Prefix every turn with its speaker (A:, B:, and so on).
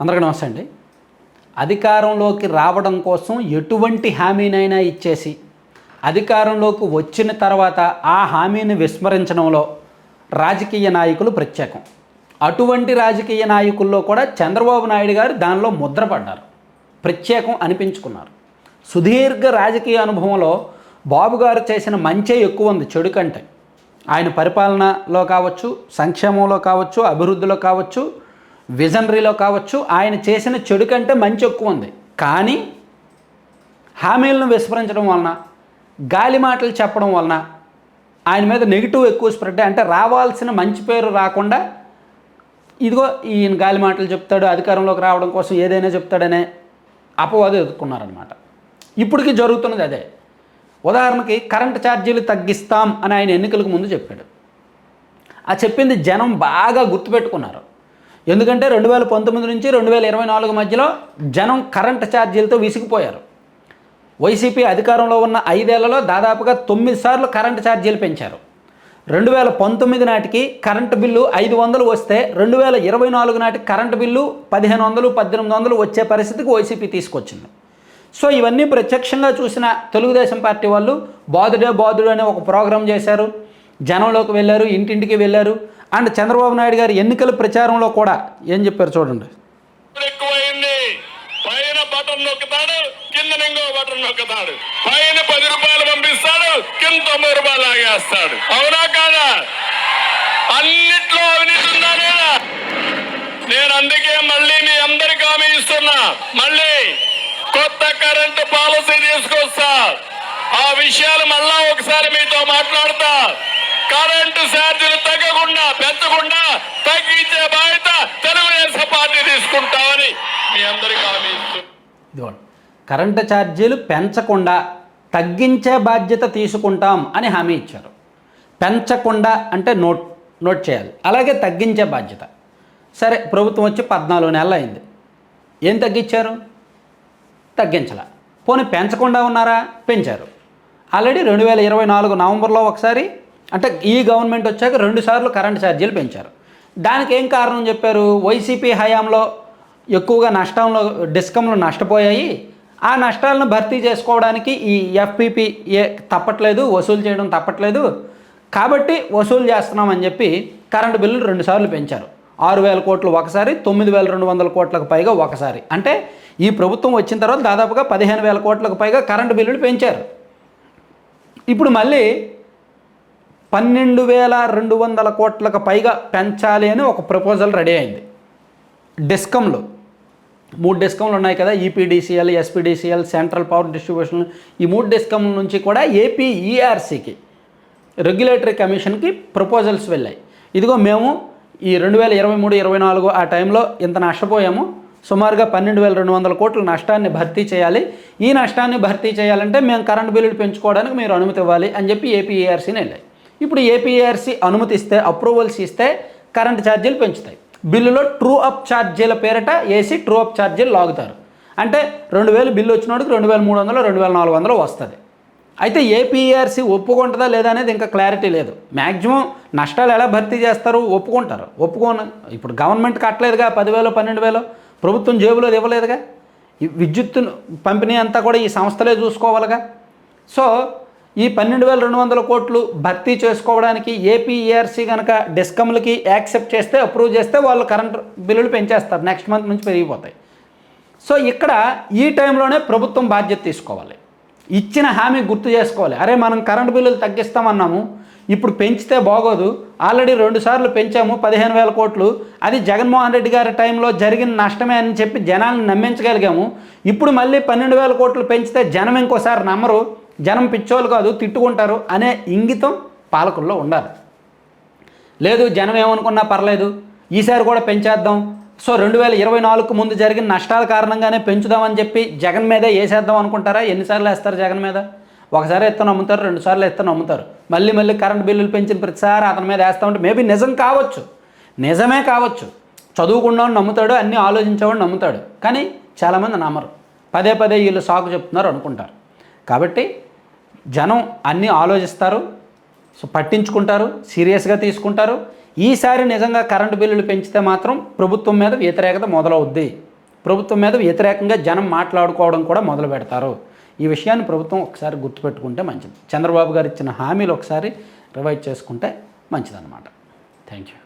A: అందరికీ నమస్తే అండి. అధికారంలోకి రావడం కోసం ఎటువంటి హామీనైనా ఇచ్చేసి అధికారంలోకి వచ్చిన తర్వాత ఆ హామీని విస్మరించడంలో రాజకీయ నాయకులు ప్రత్యేకం. అటువంటి రాజకీయ నాయకుల్లో కూడా చంద్రబాబు నాయుడు గారు దానిలో ముద్రపడ్డారు. ప్రత్యేకం అనిపించుకున్నారు. సుదీర్ఘ రాజకీయ అనుభవంలో బాబు గారు చేసిన మంచే ఎక్కువ ఉంది చెడు కంటే. ఆయన పరిపాలనలో కావచ్చు సంక్షేమంలో కావచ్చు అభివృద్ధిలో కావచ్చు విజనరీలో కావచ్చు ఆయన చేసిన చెడు కంటే మంచి ఎక్కువ ఉంది. కానీ హామీలను విస్మరించడం వలన గాలి మాటలు చెప్పడం వలన ఆయన మీద నెగిటివ్ ఎక్కువ స్ప్రెడ్ అంటే రావాల్సిన మంచి పేరు రాకుండా ఇదిగో ఈయన గాలి మాటలు చెప్తాడు అధికారంలోకి రావడం కోసం ఏదైనా చెప్తాడనే అపవాదం ఎదుర్కొన్నారనమాట ఇప్పటికీ జరుగుతున్నది అదే. ఉదాహరణకి కరెంటు ఛార్జీలు తగ్గిస్తాం అని ఆయన ఎన్నికలకు ముందు చెప్పాడు. ఆ చెప్పింది జనం బాగా గుర్తుపెట్టుకున్నారు. ఎందుకంటే రెండు వేల పంతొమ్మిది నుంచి రెండు వేల ఇరవై నాలుగు మధ్యలో జనం కరెంట్ ఛార్జీలతో విసిగిపోయారు. వైసీపీ అధికారంలో ఉన్న ఐదేళ్ళలో దాదాపుగా తొమ్మిది సార్లు కరెంటు ఛార్జీలు పెంచారు. రెండు వేల పంతొమ్మిది నాటికి కరెంటు బిల్లు ఐదు వందలు వస్తే రెండు వేల ఇరవై నాలుగు నాటికి కరెంటు బిల్లు పదిహేను వందలు పద్దెనిమిది వందలు వచ్చే పరిస్థితికి వైసీపీ తీసుకొచ్చింది. సో ఇవన్నీ ప్రత్యక్షంగా చూసిన తెలుగుదేశం పార్టీ వాళ్ళు బాదుడే బాదుడు అనే ఒక ప్రోగ్రాం చేశారు. జనంలోకి వెళ్ళారు ఇంటింటికి వెళ్ళారు. అండ్ చంద్రబాబు నాయుడు గారు ఎన్నికల ప్రచారంలో కూడా ఏం చెప్పారు చూడండి.
B: ఎక్కువైంది. పైన బటన్ నొక్కుతాడు కింద నింగో బటన్ నొక్కుతాడు. పైన పది రూపాయలు పంపిస్తాడు కింద తొంభై రూపాయలు లాగేస్తాడు. అవునా కాదా? అన్నిట్లో అవినీతి ఉందా లేదా? నేను అందుకే మళ్ళీ మీ అందరికి హామీ ఇస్తున్నా. మళ్ళీ కొత్త కరెంటు పాలసీ తీసుకొస్తా. ఆ విషయాలు మళ్ళా ఒకసారి మీతో మాట్లాడతా. కరెంటు ఛార్జీలు తగ్గకుండా పెంచకుండా తగ్గించే బాధ్యత తెలుగుదేశం పార్టీ తీసుకుంటామని మీ అందరికీ హామీ
A: ఇదిగోండి. కరెంటు ఛార్జీలు పెంచకుండా తగ్గించే బాధ్యత తీసుకుంటాం అని హామీ ఇచ్చారు. పెంచకుండా అంటే నోట్ నోట్ చేయాలి. అలాగే తగ్గించే బాధ్యత. సరే ప్రభుత్వం వచ్చి పద్నాలుగు నెలలు అయింది. ఏం తగ్గించారు? తగ్గించాల. పోనీ పెంచకుండా ఉన్నారా? పెంచారు. ఆల్రెడీ రెండు వేల ఇరవై నాలుగు నవంబర్లో ఒకసారి అంటే ఈ గవర్నమెంట్ వచ్చాక రెండు సార్లు కరెంట్ ఛార్జీలు పెంచారు. దానికి ఏం కారణం చెప్పారు? వైసీపీ హయాంలో ఎక్కువగా నష్టంలో డిస్కంలు నష్టపోయాయి. ఆ నష్టాలను భర్తీ చేసుకోవడానికి ఈ ఎఫ్పిపి ఏ తప్పట్లేదు వసూలు చేయడం తప్పట్లేదు. కాబట్టి వసూలు చేస్తున్నామని చెప్పి కరెంటు బిల్లులు రెండుసార్లు పెంచారు. ఆరు వేల కోట్లు ఒకసారి తొమ్మిది వేల రెండు వందల కోట్లకు పైగా ఒకసారి. అంటే ఈ ప్రభుత్వం వచ్చిన తర్వాత దాదాపుగా పదిహేను వేల కోట్లకు పైగా కరెంటు బిల్లులు పెంచారు. ఇప్పుడు మళ్ళీ పన్నెండు వేల రెండు వందల కోట్లకు పైగా పెంచాలి అని ఒక ప్రపోజల్ రెడీ అయింది. డిస్కంలు మూడు డిస్కంలు ఉన్నాయి కదా EPDCL SPDCL central power distribution ఈ మూడు డిస్కంల నుంచి కూడా ఏపీ ఈఆర్సీకి రెగ్యులేటరీ కమిషన్కి ప్రపోజల్స్ వెళ్ళాయి. ఇదిగో మేము ఈ రెండు వేల ఇరవై మూడు ఇరవై నాలుగు ఆ టైంలో ఇంత నష్టపోయాము. సుమారుగా పన్నెండు వేల రెండు వందల కోట్ల నష్టాన్ని భర్తీ చేయాలి. ఈ నష్టాన్ని భర్తీ చేయాలంటే మేము కరెంట్ బిల్లులు పెంచుకోవడానికి మీరు అనుమతి ఇవ్వాలి అని చెప్పి ఏపీఈఆర్సీని వెళ్ళాయి. ఇప్పుడు ఏపీఆర్సీ అనుమతిస్తే అప్రూవల్స్ ఇస్తే కరెంట్ ఛార్జీలు పెంచుతాయి. బిల్లులో ట్రూ అప్ ఛార్జీల పేరిట వేసి ట్రూ అప్ ఛార్జీలు లాగుతారు. అంటే రెండు వేలు బిల్లు వచ్చినోడికి రెండు వేల మూడు వందలు రెండు వేల నాలుగు వందలు వస్తుంది. అయితే ఏపీఆర్సీ ఒప్పుకుంటుందా లేదా అనేది ఇంకా క్లారిటీ లేదు. మ్యాక్సిమం నష్టాలు ఎలా భర్తీ చేస్తారు ఒప్పుకుంటారు. ఒప్పుకోను. ఇప్పుడు గవర్నమెంట్ కట్టలేదుగా పదివేలు పన్నెండు వేలు ప్రభుత్వం జేబులో ఇవ్వలేదుగా. విద్యుత్ పంపిణీ అంతా కూడా ఈ సంస్థలే చూసుకోవాలిగా. సో ఈ పన్నెండు వేల రెండు వందల కోట్లు భర్తీ చేసుకోవడానికి ఏపీఈఆర్సీ కనుక డిస్కమ్లకి యాక్సెప్ట్ చేస్తే అప్రూవ్ చేస్తే వాళ్ళు కరెంట్ బిల్లులు పెంచేస్తారు. నెక్స్ట్ మంత్ నుంచి పెరిగిపోతాయి. సో ఇక్కడ ఈ టైంలోనే ప్రభుత్వం బాధ్యత తీసుకోవాలి. ఇచ్చిన హామీ గుర్తు చేసుకోవాలి. అరే మనం కరెంటు బిల్లులు తగ్గిస్తామన్నాము ఇప్పుడు పెంచితే బాగోదు ఆల్రెడీ రెండు సార్లు పెంచాము పదిహేను వేల కోట్లు అది జగన్మోహన్ రెడ్డి గారి టైంలో జరిగిన నష్టమే అని చెప్పి జనాన్ని నమ్మించగలిగాము ఇప్పుడు మళ్ళీ పన్నెండు వేల కోట్లు పెంచితే జనం ఇంకోసారి నమ్మరు. జనం పిచ్చోళ్ళు కాదు తిట్టుకుంటారు అనే ఇంగితం పాలకుల్లో ఉండాలి. లేదు జనం ఏమనుకున్నా పర్లేదు ఈసారి కూడా పెంచేద్దాం. సో రెండు వేల ఇరవై నాలుగుకు ముందు జరిగిన నష్టాల కారణంగానే పెంచుదామని చెప్పి జగన్ మీదే వేసేద్దాం అనుకుంటారా? ఎన్నిసార్లు వేస్తారు జగన్ మీద? ఒకసారి ఎత్తను అమ్ముతారు రెండుసార్లు ఎత్తను అమ్ముతారు మళ్ళీ మళ్ళీ కరెంట్ బిల్లులు పెంచిన ప్రతిసారి అతని మీద వేస్తామంటే మేబీ నిజం కావచ్చు. నిజమే కావచ్చు. చదువుకున్నవాడు నమ్ముతాడు అన్నీ ఆలోచించేవాడు నమ్ముతాడు. కానీ చాలామంది నమ్మరు. పదే పదే వీళ్ళు సాకు చెప్తున్నారు అనుకుంటారు. కాబట్టి జనం అన్నీ ఆలోచిస్తారు. సో పట్టించుకుంటారు సీరియస్గా తీసుకుంటారు. ఈసారి నిజంగా కరెంటు బిల్లులు పెంచితే మాత్రం ప్రభుత్వం మీద వ్యతిరేకత మొదలవుద్ది. ప్రభుత్వం మీద వ్యతిరేకంగా జనం మాట్లాడుకోవడం కూడా మొదలు పెడతారు. ఈ విషయాన్ని ప్రభుత్వం ఒకసారి గుర్తుపెట్టుకుంటే మంచిది. చంద్రబాబు గారు ఇచ్చిన హామీలు ఒకసారి రివైజ్ చేసుకుంటే మంచిదన్నమాట. Thank you